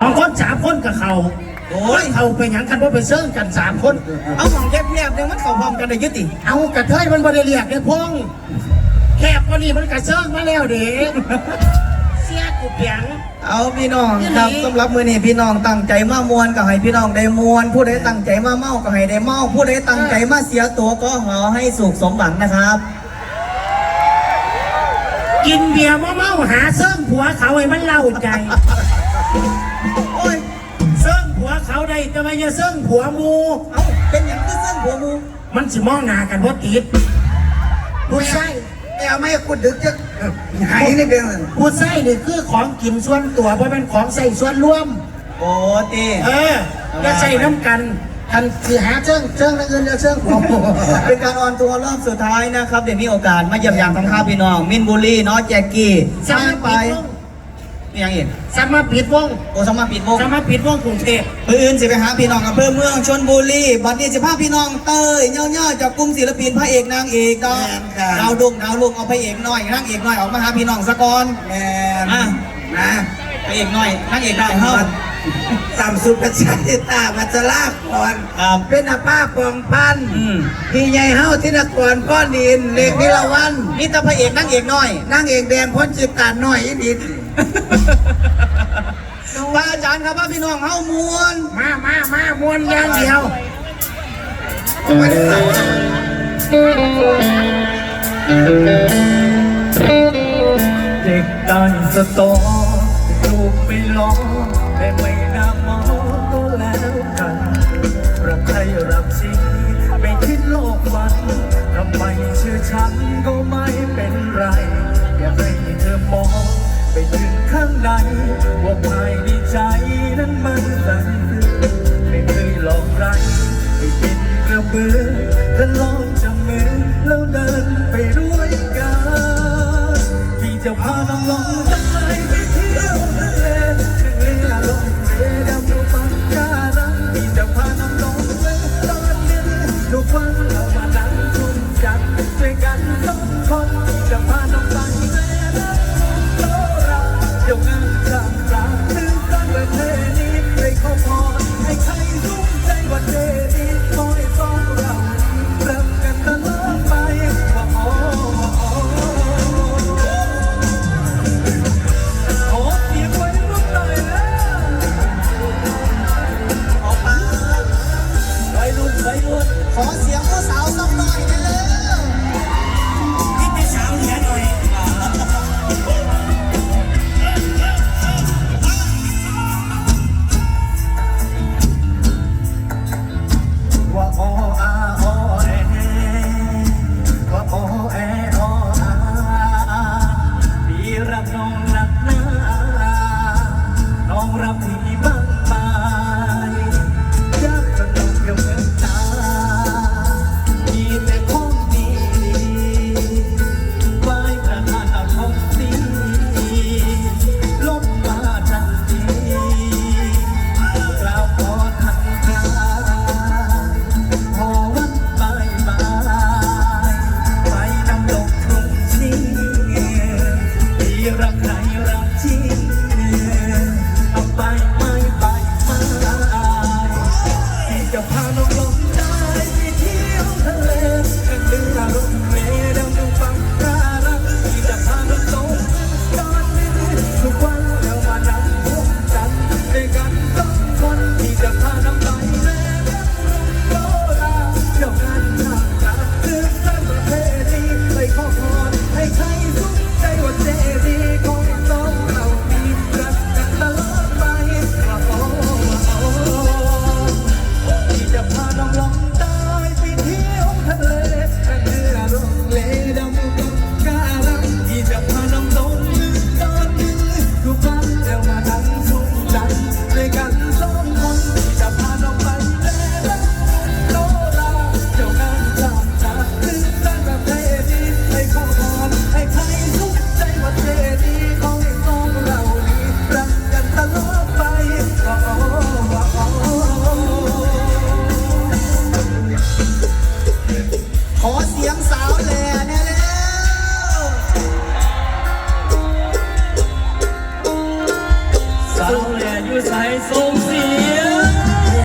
สองคนสามคนกับเขาโอ้ยเขาไปหยังกันว่าไปเซิ่งกันสามคน เอาของแคบๆเนี่ยมันเข้าพร้อมกันได้อยุติ เอากระเทยมันบริเรียกได้พงแคบก็นี่มันกระเซิ่งมาแล้วเด็กเสียกูเปียง เอาพี่น้องครับอีหลีสำหรับมื้อนี้พี่น้องตั้งใจมามวนก็ให้พี่น้องได้มวน ผู้ใดตั้งใจมาเมาก็ให้ได้เมา ผู้ใดตั้งใจมาเสียตัวก็ขอให้สุขสมหวังนะครับ กินเบียร์เมาๆหาเซิ่งผัวเขาให้มันเล่าใจ โอ้ยเซิ่งผัวเขาได้แต่ว่าอย่าเซิ่งผัวหมูเอาเป็นอย่างคือเส้นหัวหมูมันสิมองหน้ากันว่าติดผู้ใส่ไม่เอาไม่กูดึกจะหายนี่เป็นอะไรผู้ใส่นี่คือของกินส่วนตัวเพราะเป็นของใส่ส่วนรวม โอ้ตีเออจะใส่น้ำกันกันคือหาเชิงเชิงแล้วอื่นแล้วเชิงหัวหมูเป็นการออนทัวร์รอบสุดท้ายนะครับ เดี๋ยวมีโอกาสมาเยี่ยมยามทั้งข้าพี่น้อง มินบุรีเนาะแจ็กกี้สาสร้ามางรถไป ปิดวงมีอย่างอีกสามารถปิดวงโอ้สามารถปิดวงสามารถปิดวงกรุงเทพเพื่ออื่นสิไปหาพี่น้องอำเภอเมืองชนบุรีบัดนี้สิพาพี่น้องเต้ยเง่าๆจากกลุ่มศิลปินพระเอกนางเอกดอกดาวดุงดาวลุงเอาพระเอกน้อยนางเอกน้อยออกมาหาพี่น้องสะกอนแมนอะนะพระเอกน้อยนางเอกน้อยเฮาต่ำสุดกระชายตามัจลาก่อนครับเป็นอาป้าปองพันอืมพี่ใหญ่เฮาที่นกรพ่อดินเล็กนิรวันมีแต่พระเอกนางเอกน้อยนั่งเอกแดงพ้นจิตตาน้อยอีดิน พระอาจารย์ครับว่าพี่น้องเฮามวน มามามามวนอย่างเดียวเด็กได้สตอลูกไม่ล้อแต่ไม่น่ามองก็แล้วกันรักใครรักจริงไม่คิดโลกฝันทำไมเชื่อฉันก็ไม่เป็นไร ไปถึงข้างในว่าภายในใจนั้นมันสั่นไม่เคยหลอกใครไม่เป็นกระเบือ